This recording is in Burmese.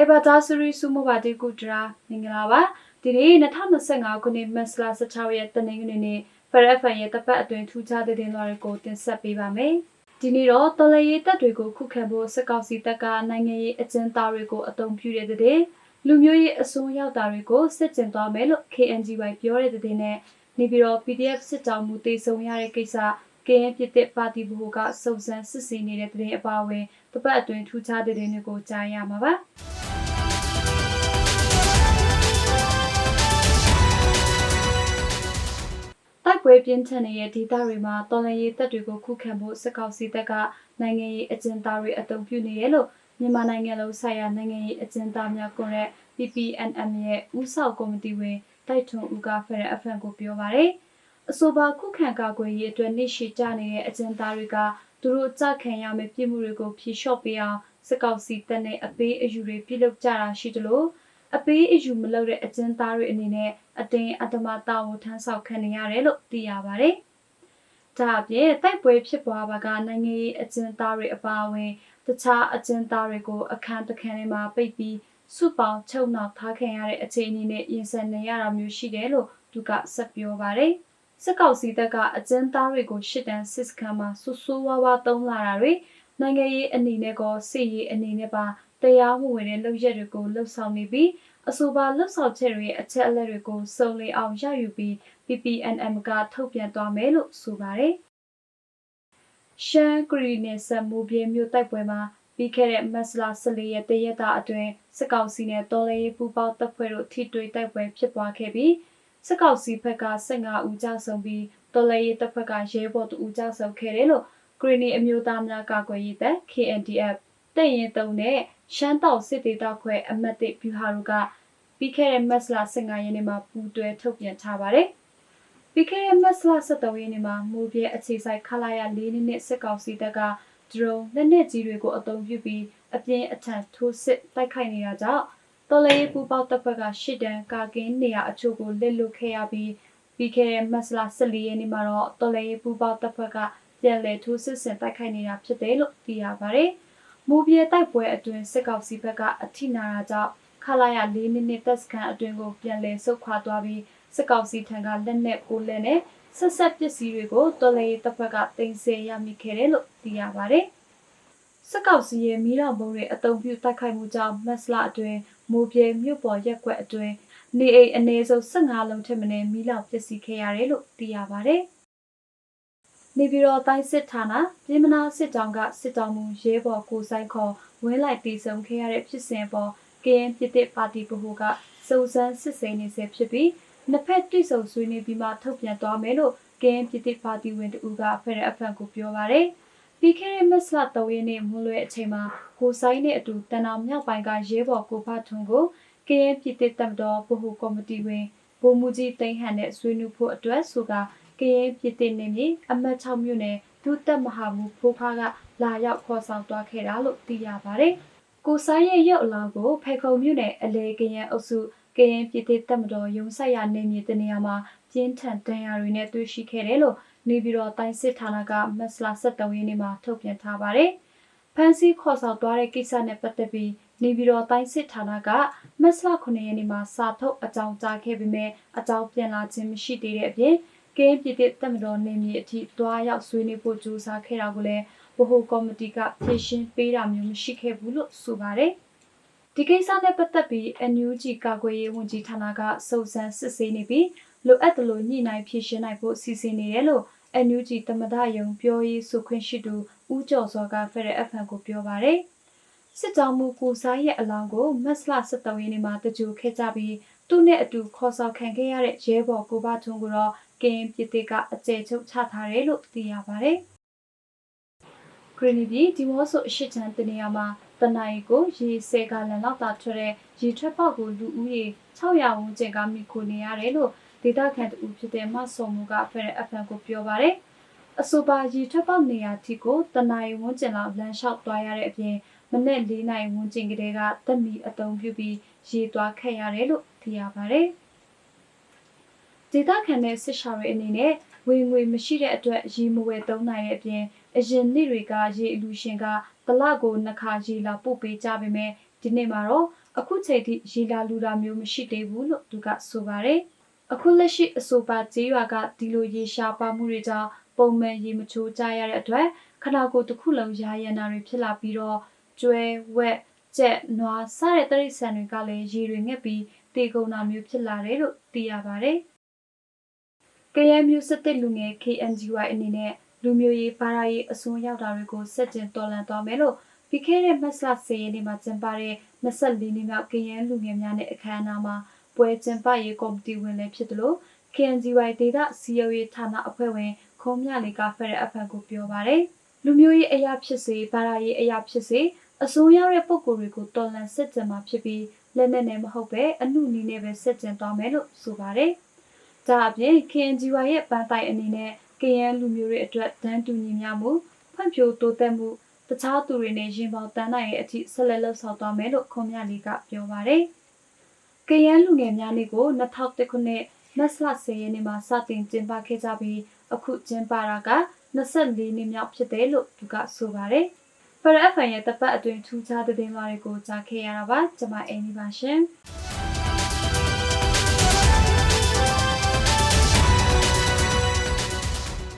Anniversary ဆုမဘာတီကူတရာမင်္ဂလာပါဒီနေ့2025ခုနှစ်မတ်လ16ရက်တနင်္ဂနွေနေ့ FRFN ရဲ့တပ်ပတ်အတွင်ထူးခြားတဲ့တင်လွှာတွေကိုတင်ဆက်ပေးပါမယ်ဒီနေ့တော့တော်လည်ရေးတပ်တွေကိုခုခံဖို့စစ်ကောင်စီတပ်ကနိုင်ငံရေးအကျဉ်းသားတွေကိုအုံပြုတဲ့တဲ့လူမျိုးရေးအစွန်းရောက်တာတွေကိုစစ်ကျင်သွားမယ်လို့ KNGY ပြောတဲ့တဲ့နဲ့နေပြီးတော့ PDF စစ်တောင်မှုတေဆုံးရတဲ့ကိစ္စကရင်ပြည်သက်ပါတီဘဟုကစုံစမ်းစစ်ဆေးနေတဲ့တဲ့အပါအဝင်တပတ်အတွင်းထူးခြားတဲ့တဲ့တွေကိုကြားရမှာပါ တိုက်ပွဲပြင်းထန်နေတဲ့ဒေသတွေမှာတော်လှန်ရေးတပ်တွေကိုခုခံဖို့စစ်ကောင်စီတပ်ကနိုင်ငံရေးအကျဉ်းသားတွေအုံပြုနေတယ်လို့မြန်မာနိုင်ငံလုံးဆိုင်ရာနိုင်ငံရေးအကျဉ်းသားများကွန်ရက် PPNM ရဲ့ဦးဆောင်ကော်မတီဝင်တိုက်ထွန်းဦးကဖရအဖန်ကိုပြောပါရယ်အဆိုပါခုခံကာကွယ်ရေးအတွက်နှိရှိကြနေတဲ့အကျဉ်းသားတွေကသူတို့ကြခံရမယ့်ပြည်မှုတွေကိုဖြေလျှော့ပေးအောင်စစ်ကောင်စီတပ်နဲ့အပေးအယူတွေပြုလုပ်ကြတာရှိတယ်လို့ အပေးအယူမလုပ်တဲ့အကျဉ်းသားတွေအနေနဲ့အတင်းအဓမ္မတာဝန်ထမ်းဆောင်ခံနေရတယ်လို့သိရပါတယ်။ဒါအပြင်တိုက်ပွဲဖြစ်ပွားပါကနိုင်ငံရေးအကျဉ်းသားတွေအပါအဝင်တခြားအကျဉ်းသားတွေကိုအခန်းတစ်ခန်းထဲမှာပိတ်ပြီးစုပေါင်းချုပ်နှောက်ထားခံရတဲ့အခြေအနေနဲ့ရင်ဆိုင်နေရတာမျိုးရှိတယ်လို့သူကဆက်ပြောပါတယ်။စစ်ကောင်စီတပ်ကအကျဉ်းသားတွေကိုရှစ်တန်းစစ်စခန်းမှာဆူဆူဝါးဝါတုံးလာတာတွေနိုင်ငံရေးအနေနဲ့ကောစစ်ရေးအနေနဲ့ပါ တရားမှုဝင်တဲ့လုပ်ရက်တွေကိုလှုပ်ဆောင်နေပြီးအဆိုပါလှုပ်ဆောင်ချက်တွေအချက်အလက်တွေကိုစုံလင်အောင်ရယူပြီး PPNM ကထုတ်ပြန်သွားမယ်လို့ဆိုပါတယ်။ရှမ်းကရီနယ်စပ်မူပြေမြို့တိုက်ပွဲမှာပြီးခဲ့တဲ့မတ်လ14ရက်တရက်တာအတွင်းစစ်ကောင်စီနဲ့တော်လေးပူပေါတပ်ဖွဲ့တို့ထိတွေ့တိုက်ပွဲဖြစ်ပွားခဲ့ပြီးစစ်ကောင်စီဘက်က15ဦးကြာဆုံးပြီးတော်လေးတပ်ဖွဲ့ကရဲဘော်2ဦးကြာဆုံးခဲ့တယ်လို့ဂရီနီအမျိုးသားများကာကွယ်ရေးတပ် KNDF တပ်ရင်တုံနဲ့ရှမ်းတောက်စစ်ဒေသခွဲအမတ်တစ်ဗျူဟာတို့ကပြီးခဲ့တဲ့မတ်လ15ရက်နေ့မှာပူးတွဲထုတ်ပြန်ထားပါတယ်။ပြီးခဲ့တဲ့မတ်လ17ရက်နေ့မှာမူပြဲအခြေဆိုင်ခလာရ၄နှစ်နဲ့စစ်ကောင်စီတပ်ကဒရုန်းလက်နက်ကြီးတွေကိုအသုံးပြုပြီးအပြင်းအထန်ထိုးစစ်တိုက်ခိုက်နေတာကြောင့်တော်လေးပူပေါတပ်ဖွဲ့ကရှစ်တန်းကာကင်းနေရာအချို့ကိုလက်လွတ်ခဲ့ရပြီးပြီးခဲ့တဲ့မတ်လ14ရက်နေ့မှာတော့တော်လေးပူပေါတပ်ဖွဲ့ကပြန်လည်ထိုးစစ်ဆင်တိုက်ခိုက်နေတာဖြစ်တယ်လို့သိရပါတယ်။ မူပြေတိုက်ပွဲအတွင်းစစ်ကောင်စီဘက်ကအထိနာတာကြောင့်ခလာရ၄နှစ်နှစ်တပ်စခန်းအတွင်းကိုပြန်လည်ဆုတ်ခွာသွားပြီးစစ်ကောင်စီထံကလက်နက်ကိုလက်နဲ့ဆက်ဆက်ပစ္စည်းတွေကိုတော်လေတပ်ဖွဲ့ကတင်ဆက်ရမိခဲ့တယ်လို့သိရပါတယ်။စစ်ကောင်စီရဲ့မိတော်ဘုံတွေအုံပြုတိုက်ခိုက်မှုကြောင့်မက်စလာအတွင်းမိုးပြေမြို့ပေါ်ရက်ကွက်အတွင်းနေအိမ်အနည်းဆုံး15လုံးထက်မနည်းမိလောက်ပျက်စီးခဲ့ရတယ်လို့သိရပါတယ်။ နေပြည်တော်တိုင်းစစ်ဌာနပြည်မနာစစ်တောင်ကစစ်တောင်မူရဲဘော်ကိုဆိုင်ခေါ်ဝင်းလိုက်တည်ဆုံခဲ့ရတဲ့ဖြစ်စဉ်ပေါ်ကရင်ပြည်သက်ပါတီဗဟိုကစုံစမ်းစစ်ဆေးနေဆဲဖြစ်ပြီးနှစ်ဖက်တွေ့ဆုံဆွေးနွေးပြီးမှထုတ်ပြန်သွားမယ်လို့ကင်းပြည်သစ်ပါတီဝင်တူကဖက်ရအဖန်ကိုပြောပါရယ်ပြီးခဲ့တဲ့မတ်လ3ရက်နေ့မွန်းလွဲအချိန်မှာကိုဆိုင်နဲ့အတူတန်တော်မြောက်ပိုင်းကရဲဘော်ကိုဖထွန်းကိုကင်းပြည်သစ်တပ်တော်ဗဟိုကော်မတီဝင်ဗိုလ်မှူးကြီးတိန်ဟန်နဲ့ဆွေးနွေးဖို့အတွက်ဆိုက ကရင်ပြည်သစ်နေမြေအမတ်6မြို့နယ်ဒုတက်မဟာမူဖိုးဖားကလာရောက်ခေါ်ဆောင်သွားခဲ့တာလို့သိရပါတယ်။ကိုဆိုင်ရဲ့ရုပ်အလောင်းကိုဖေခုံမြို့နယ်အလေကရန်အုပ်စုကရင်ပြည်သစ်တပ်မတော်ရုံးဆိုင်ရာနေမြေတနေရာမှာပြင်းထန်ဒဏ်ရာတွေနဲ့တွေ့ရှိခဲ့တယ်လို့နေပြည်တော်တိုင်းစစ်ဌာနကမတ်လ23ရက်နေ့မှာထုတ်ပြန်ထားပါတယ်။ဖန်စီခေါ်ဆောင်သွားတဲ့ကိစ္စနဲ့ပတ်သက်ပြီးနေပြည်တော်တိုင်းစစ်ဌာနကမတ်လ9ရက်နေ့မှာစာထုတ်အကြောင်းကြားခဲ့ပေမဲ့အကြောင်းပြန်လာခြင်းမရှိသေးတဲ့အပြင် ကင်းပြည်တဲ့တပ်မတော်နေမြေအထိတွားရောက်ဆွေးနွေးဖို့ကြိုးစားခဲ့တာကိုလည်းဗဟိုကော်မတီကဖြည့်ရှင်းပေးတာမျိုးမရှိခဲ့ဘူးလို့ဆိုပါတယ်။ဒီကိစ္စနဲ့ပတ်သက်ပြီး NUG ကာကွယ်ရေးဝန်ကြီးဌာနကစုံစမ်းစစ်ဆေးနေပြီးလိုအပ်သလိုညှိနှိုင်းဖြည့်ရှင်းနိုင်ဖို့စီစဉ်နေတယ်လို့ NUG တမဒယုံပြောရေးဆိုခွင့်ရှိသူဦးကျော်စောကဖက်ရ FM ကိုပြောပါရယ်စစ်ကြောင်းမှုကိုစားရဲ့အလောင်းကိုမတ်လ23ရက်နေ့မှာတကြိုခဲ့ကြပြီးသူ့နဲ့အတူခေါ်ဆောင်ခံခဲ့ရတဲ့ရဲဘော်ကိုဘထွန်းကိုတော့ ကင်းပြည်တေကအကျယ်ချုပ်ချထားတယ်လို့သိရပါတယ်။ဂရနီဒီဒီမော့ဆိုအရှိချန်တနေရာမှာတနင်္ဂကိုရေဆယ်ကလန်လောက်သာထွက်တဲ့ရေထွက်ပေါက်ကိုလူဦးရေ600ဝန်းကျင်ကမိခိုနေရတယ်လို့ဒေတာခန်တူဖြစ်တဲ့မဆော်မူကဖက်အဖန်ကိုပြောပါရယ်အဆိုပါရေထွက်ပေါက်နေရာထိကိုတနင်္ဂဝန်းကျင်လောက်လမ်းလျှောက်သွားရတဲ့အပြင်မနေ့၄နိုင်ဝန်းကျင်ကလေးကတက်မီအုံပြုပြီးရေသွားခက်ရတယ်လို့သိရပါရယ် ဒေတာခန်တဲ့စစ်ရှာတွေအနေနဲ့ဝင်ငွေမရှိတဲ့အတွက်ရေမဝယ်သုံးနိုင်တဲ့အပြင်အရင်နှစ်တွေကရေအလူရှင်ကတလကိုနှစ်ခါရေလာပို့ပေးကြပေမဲ့ဒီနေ့မှာတော့အခုချိန်ထိရေလာလူတာမျိုးမရှိသေးဘူးလို့သူကဆိုပါတယ်အခုလက်ရှိအဆိုပါကြေးရွာကဒီလိုရေရှားပါမှုတွေကြောင့်ပုံမှန်ရေမချိုးကြရတဲ့အတွက်ခနာကိုယ်တစ်ခုလုံးရာရန်နာတွေဖြစ်လာပြီးတော့ကျွဲဝက်ကြက်နွားစတဲ့တိရစ္ဆာန်တွေကလည်းရေတွေငက်ပြီးတေကုန်တာမျိုးဖြစ်လာတယ်လို့သိရပါတယ် ကရန်မျိုးစစ်တစ်လူငယ် KNGY အနေနဲ့လူမျိုးရေးဘာသာရေးအစွန်းရောက်တာတွေကိုဆက်ကျင်တော်လှန်သွားမယ်လို့ပြီးခဲ့တဲ့မတ်လ10ရက်နေ့မှာကျင်းပတဲ့24နှစ်မြောက်ကရန်လူငယ်များနဲ့အခမ်းအနားမှာပွဲကျင်းပရေးကော်မတီဝင်လည်းဖြစ်တယ်လို့ KNGY ဒေတာစီယိုရေးဌာနအဖွဲ့ဝင်ခုံးမြလေးကဖက်တဲ့အဖန်ကိုပြောပါတယ်လူမျိုးရေးအရာဖြစ်စေဘာသာရေးအရာဖြစ်စေအစိုးရရဲ့ပုံကိုယ်တွေကိုတော်လှန်စစ်ကျင်မှာဖြစ်ပြီးလက်နဲ့နဲ့မဟုတ်ပဲအမှုနည်းနဲ့ပဲစစ်ကျင်သွားမယ်လို့ဆိုပါတယ်။ ဒါအပြင် KNGY ရဲ့ပန်းတိုင်အနေနဲ့ KN လူမျိုးတွေအတွက်တန်းတူညီမျှမှုဖွံ့ဖြိုးတိုးတက်မှုတခြားသူတွေနဲ့ရင်ပေါင်တန်းနိုင်ရဲ့အထိဆက်လက်လှုပ်ဆောင်သွားမယ်လို့ခွန်မြလေးကပြောပါတယ်။ KN လူငယ်များနေ့ကို2001ခုနှစ်မတ်လ10ရက်နေ့မှာစတင်ကျင်းပခဲ့ကြပြီးအခုကျင်းပတာက24နှစ်မြောက်ဖြစ်တယ်လို့သူကဆိုပါတယ်။ FRFN ရဲ့တပ်ပတ်အတွင်းထူးခြားတဲ့တင်လာတွေကိုကြားခဲ့ရတာပါကျွန်မအင်းဒီပါရှင်။